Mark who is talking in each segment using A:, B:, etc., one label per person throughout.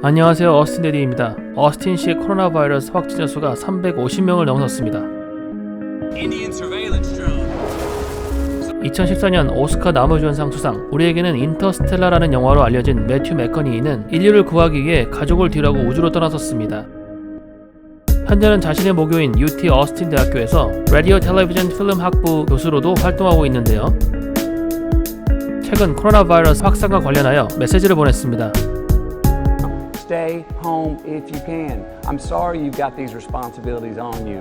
A: 안녕하세요. 어스틴 데디입니다. 어스틴 시의 코로나 바이러스 확진자 수가 350명을 넘었습니다.
B: Indian surveillance drone.
A: 2014년 오스카 나무주연상 수상 우리에게는 인터스텔라라는 영화로 알려진 매튜 맥커니는 인류를 구하기 위해 가족을 뒤로하고 우주로 떠나섰습니다. 현재는 자신의 모교인 UT 어스틴 대학교에서 라디오 텔레비전 필름 학부 교수로도 활동하고 있는데요. 최근 코로나 바이러스 확산과 관련하여 메시지를 보냈습니다.
C: Stay home if you can. I'm sorry you've got these responsibilities on you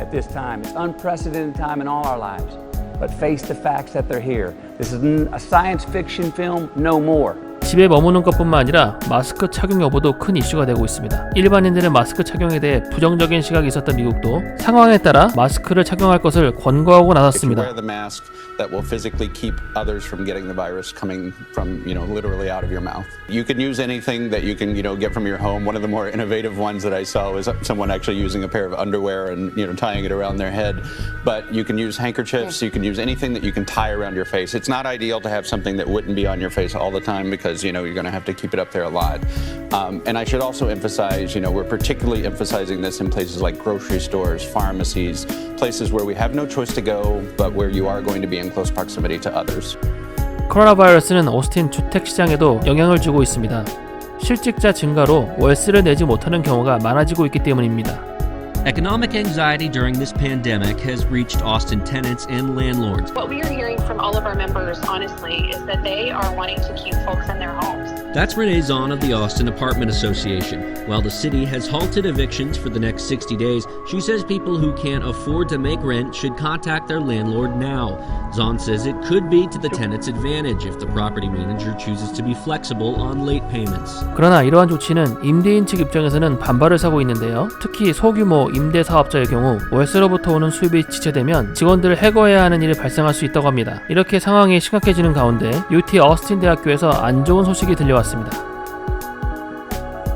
C: at this time. It's unprecedented time in all our lives. But face the facts that they're here. This is a science fiction film, no more.
A: 집에 머무는 것뿐만 아니라 마스크 착용 여부도 큰 이슈가 되고 있습니다. 일반인들의 마스크 착용에 대해 부정적인 시각이 있었던 미국도 상황에 따라 마스크를 착용할 것을 권고하고
D: If you
A: 나섰습니다.
D: wear the mask, that will physically keep others from getting the virus coming from, you know, literally out of your mouth. You can use anything that you can, you know, get from your home. One of the more innovative ones that I saw was someone actually using a pair of underwear and, you know, tying it around their head. But you can use handkerchiefs, you can use anything that you can tie around your face. It's not ideal to have something that wouldn't be on your face all the time because, you know, you're going to have to keep it up there a lot. Um, and I should also emphasize, you know, we're particularly emphasizing this in places like grocery stores, pharmacies, places where we have no choice to go, but where you are going to be in close proximity to others.
A: 코로나 바이러스는 오스틴 주택 시장에도 영향을 주고 있습니다. 실직자 증가로 월세를 내지 못하는 경우가 많아지고 있기 때문입니다.
B: Economic anxiety during this pandemic has reached Austin tenants and landlords.
E: What we are hearing from all of our members, honestly, is that they are wanting to keep folks in their homes.
B: That's Renee Zahn of the Austin Apartment Association. While the city has halted evictions for the next 60 days, she says people who can't afford to make rent should contact their landlord now. Zahn says it could be to the tenant's advantage if the property manager chooses to be flexible on late payments.
A: 그러나 이러한 조치는 임대인 측 입장에서는 반발을 사고 있는데요. 특히 소규모 임대 사업자의 경우 월세로부터 오는 수입이 지체되면 직원들을 해고해야 하는 일이 발생할 수 있다고 합니다. 이렇게 상황이 심각해지는 가운데 UT 어스틴 대학교에서 안 좋은 소식이 들려왔습니다.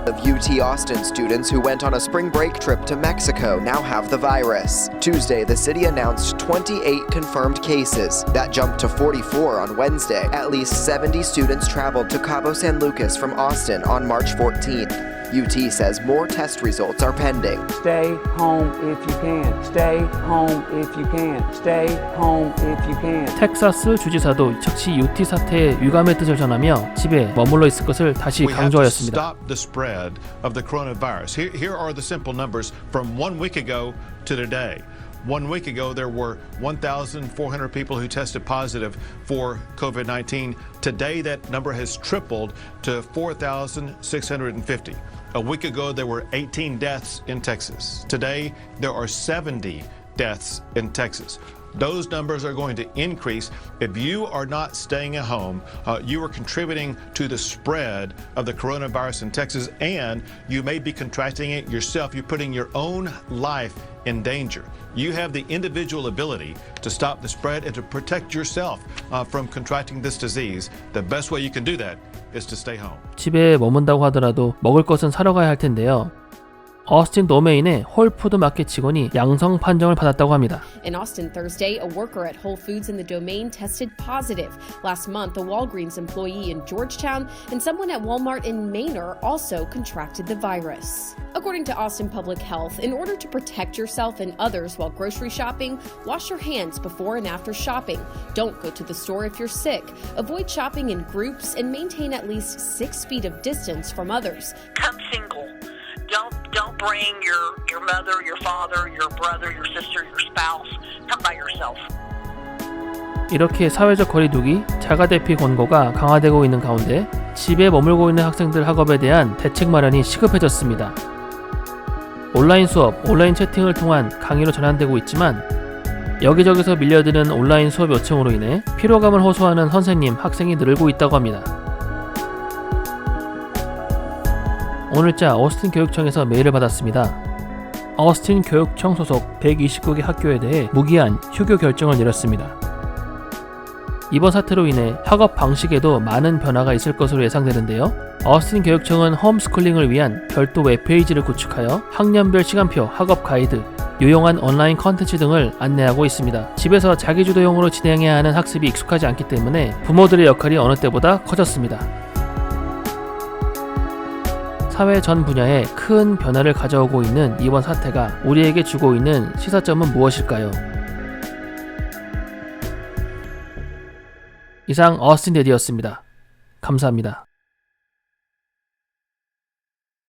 F: Of UT Austin students who went on a spring break trip to Mexico now have the virus. Tuesday, the city announced 28 confirmed cases. That jumped to 44 on Wednesday. At least 70 students traveled to Cabo San Lucas from Austin on March 14th. UT says more test results are pending.
C: Stay home if you can. Stay home if you can. Stay home if you can.
A: 텍사스 주지사도 즉시 UT 사태의 유감의 뜻을 전하며 집에 머물러 있을 것을 다시
G: We have to
A: 강조하였습니다.
G: stop the spread of the coronavirus. Here, here are the simple numbers from one week ago to today. One week ago, there were 1,400 people who tested positive for COVID 19. Today, that number has tripled to 4,650. A week ago, there were 18 deaths in Texas. Today, there are 70 deaths in Texas. Those numbers are going to increase. If you are not staying at home, uh, you are contributing to the spread of the coronavirus in Texas, and you may be contracting it yourself. You're putting your own life in danger. You have the individual ability to stop the spread and to protect yourself uh, from contracting this disease. The best way you can do that is to stay home.
A: 집에 머문다고 하더라도 먹을 것은 사러 가야 할 텐데요. 어스틴 도메인의 홀푸드 마켓 직원이 양성 판정을 받았다고 합니다.
H: In Austin Thursday, a worker at Whole Foods in the domain tested positive. Last month, a Walgreens employee in Georgetown and someone at Walmart in Manor also contracted the virus. According to Austin Public Health, in order to protect yourself and others while grocery shopping, wash your hands before and after shopping. Don't go to the store if you're sick. Avoid shopping in groups and maintain at least six feet of distance from others.
I: come single. Don't bring your your mother, your father, your brother, your sister, your spouse. Come by yourself.
A: 이렇게 사회적 거리두기, 자가 대피 권고가 강화되고 있는 가운데 집에 머물고 있는 학생들 학업에 대한 대책 마련이 시급해졌습니다. 온라인 수업, 온라인 채팅을 통한 강의로 전환되고 있지만 여기저기서 밀려드는 온라인 수업 요청으로 인해 피로감을 호소하는 선생님, 학생이 늘고 있다고 합니다. 오늘자 오스틴 교육청에서 메일을 받았습니다. 어스틴 교육청 소속 129개 학교에 대해 무기한 휴교 결정을 내렸습니다. 이번 사태로 인해 학업 방식에도 많은 변화가 있을 것으로 예상되는데요. 어스틴 교육청은 홈스쿨링을 위한 별도 웹페이지를 구축하여 학년별 시간표, 학업 가이드, 유용한 온라인 컨텐츠 등을 안내하고 있습니다. 집에서 자기주도형으로 진행해야 하는 학습이 익숙하지 않기 때문에 부모들의 역할이 어느 때보다 커졌습니다. 사회 전 분야에 큰 변화를 가져오고 있는 이번 사태가 우리에게 주고 있는 시사점은 무엇일까요? 이상 어스틴 데디였습니다. 감사합니다.